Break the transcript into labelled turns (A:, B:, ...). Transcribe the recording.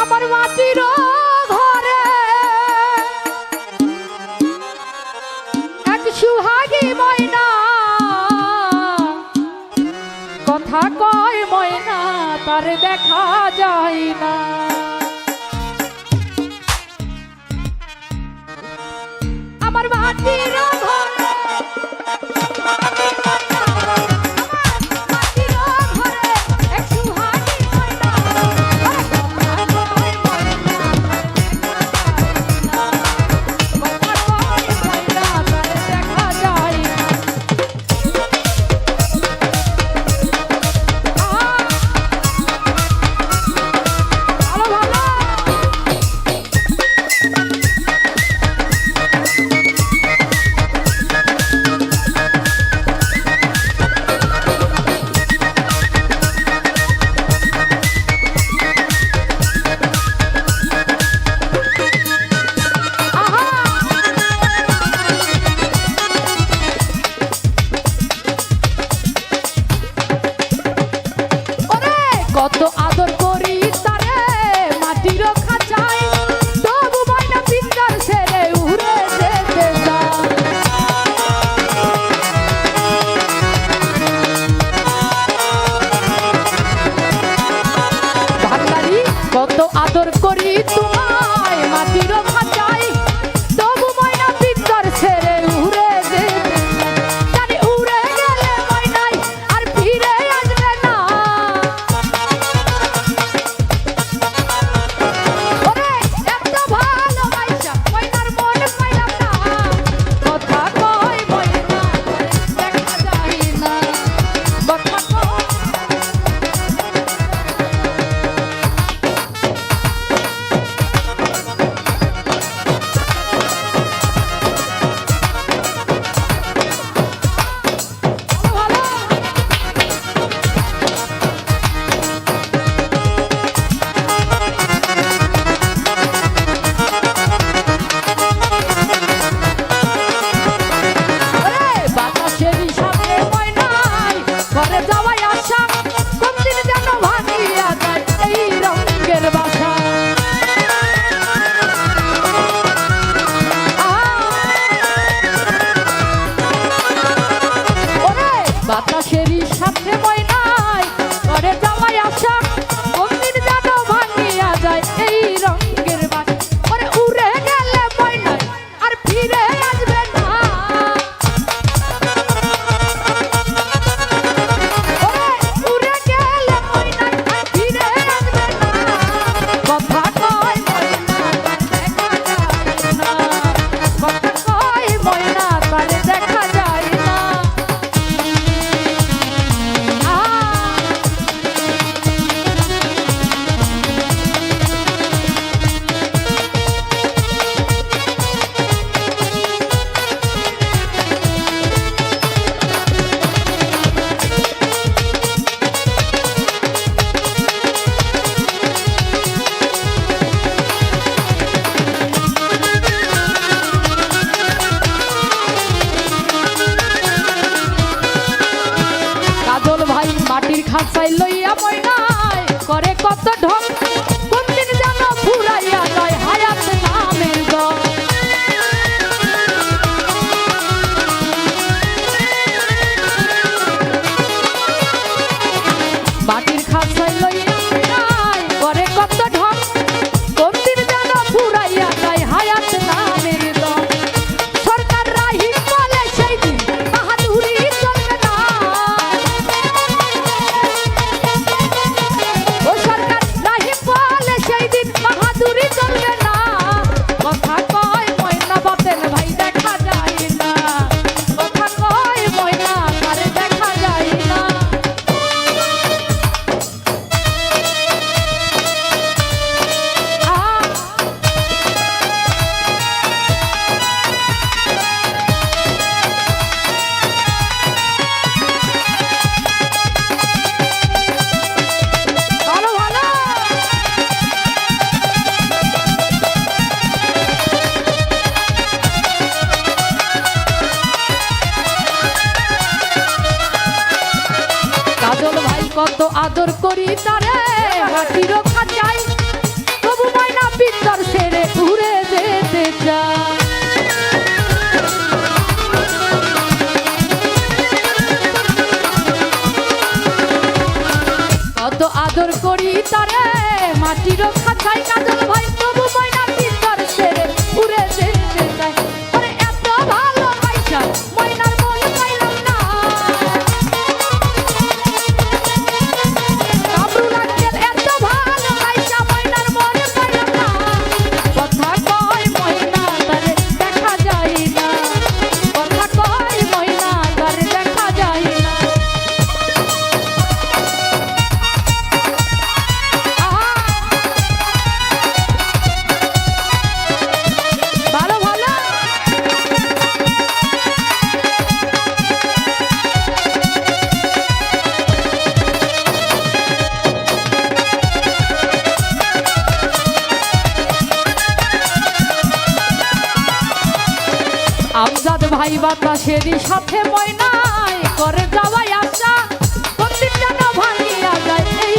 A: আমার মাটির ঘরে। এক সুহাগী ময়না। কথা কয় ময়না, তার দেখা যায় না। আমার মাটির কত আদর করি তারে মাটির খাঁচায় তবু মাইনা পিঞ্জার ছেড়ে উড়ে যেতে কত আদর করি তারে হাতির খাঁচাই। তবু ময়না পিতর ছেড়ে ঘুরে যেতে চায়। কত আদর করি তারে মাটির খাঁচাই কাজল ভাই। আমজাদ ভাই বাতা বাতাসেরই সাথে ময়নায় করে যাওয়াই আসা প্রতিদিন ভাঙিয়া যায়